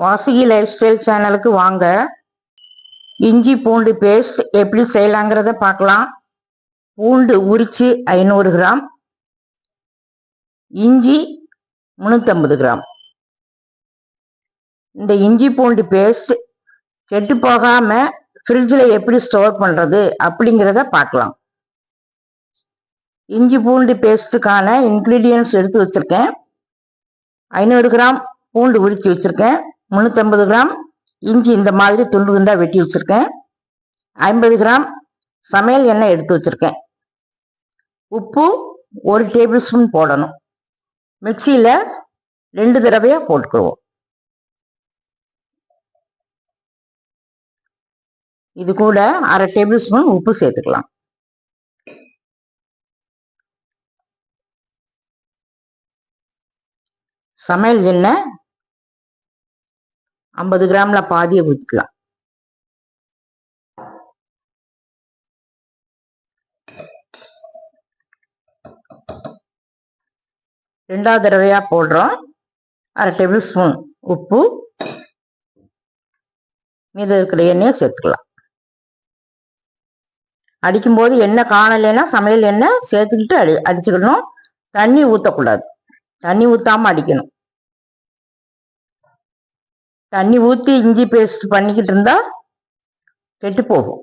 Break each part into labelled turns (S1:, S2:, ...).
S1: Vasuki life style சேனலுக்கு வாங்க. இஞ்சி பூண்டு பேஸ்ட் எப்படி செய்யலாங்கிறத பார்க்கலாம். பூண்டு உரிச்சு ஐநூறு கிராம். இஞ்சி முந்நூற்றம்பது கிராம். இந்த இஞ்சி பூண்டு பேஸ்ட் கெட்டு போகாமல் ஃப்ரிட்ஜில் எப்படி ஸ்டோர் பண்ணுறது அப்படிங்கிறத பார்க்கலாம். இஞ்சி பூண்டு பேஸ்ட்டுக்கான இன்க்ரீடியன்ஸ் எடுத்து வச்சுருக்கேன். ஐநூறு கிராம் பூண்டு உரித்து வச்சுருக்கேன். முந்நூற்றம்பது கிராம் இஞ்சி இந்த மாதிரி துண்டு துண்டாக வெட்டி வச்சுருக்கேன். ஐம்பது கிராம் சமையல் எண்ணெய் எடுத்து வச்சுருக்கேன். உப்பு ஒரு டேபிள் ஸ்பூன் போடணும். மிக்சியில் ரெண்டு தடவையாக போட்டுக்குவோம். இது கூட அரை டேபிள் ஸ்பூன் உப்பு சேர்த்துக்கலாம். சமையல் எண்ணெய் ஐம்பது கிராம்ல பாதியை ஊற்றிக்கலாம் ரெண்டாவது தடவையா போடுறோம். அரை டேபிள் ஸ்பூன் உப்பு. மீது இருக்கிற எண்ணெயை சேர்த்துக்கலாம். அடிக்கும்போது எண்ணெய் காணலைன்னா சமையல் எண்ணெய் சேர்த்துக்கிட்டு அடி அடிச்சுக்கணும். தண்ணி ஊற்றக்கூடாது தண்ணி ஊற்றாமல் அடிக்கணும். தண்ணி ஊற்றி இஞ்சி பேஸ்ட் பண்ணிக்கிட்டு இருந்தா கெட்டு போகும்.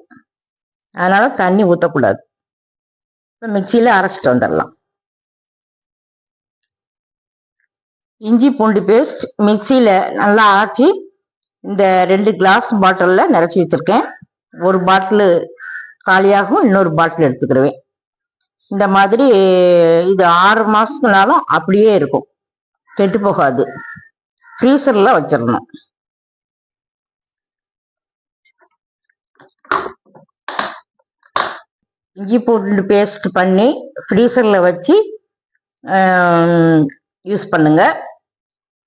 S1: அதனால தண்ணி ஊற்றக்கூடாது இப்போ மிக்சியில் அரைச்சிட்டு வந்துடலாம். இஞ்சி பூண்டு பேஸ்ட் மிக்சியில் நல்லா அரைச்சி இந்த ரெண்டு கிளாஸ் பாட்டிலில் நிறச்சி வச்சுருக்கேன். ஒரு பாட்டிலு காலியாகும் இன்னொரு பாட்டில் எடுத்துக்கிடுவேன் இந்த மாதிரி இது ஆறு மாதத்துனாலும் அப்படியே இருக்கும். கெட்டு போகாது. ஃப்ரீசரில் வச்சிடணும். இஞ்சி பூண்டு பேஸ்ட் பண்ணி ஃப்ரீசரில் வச்சு யூஸ் பண்ணுங்க.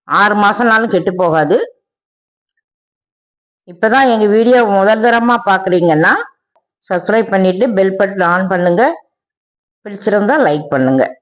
S1: ஆறு மாதம்னாலும் கெட்டு போகாது. இப்போ தான் எங்கள் வீடியோ முதல் தரமாக பார்க்குறீங்கன்னா சப்ஸ்கிரைப் பண்ணிவிட்டு பெல் பட்டன் ஆன் பண்ணுங்கள் பிடிச்சிருந்தா லைக் பண்ணுங்கள்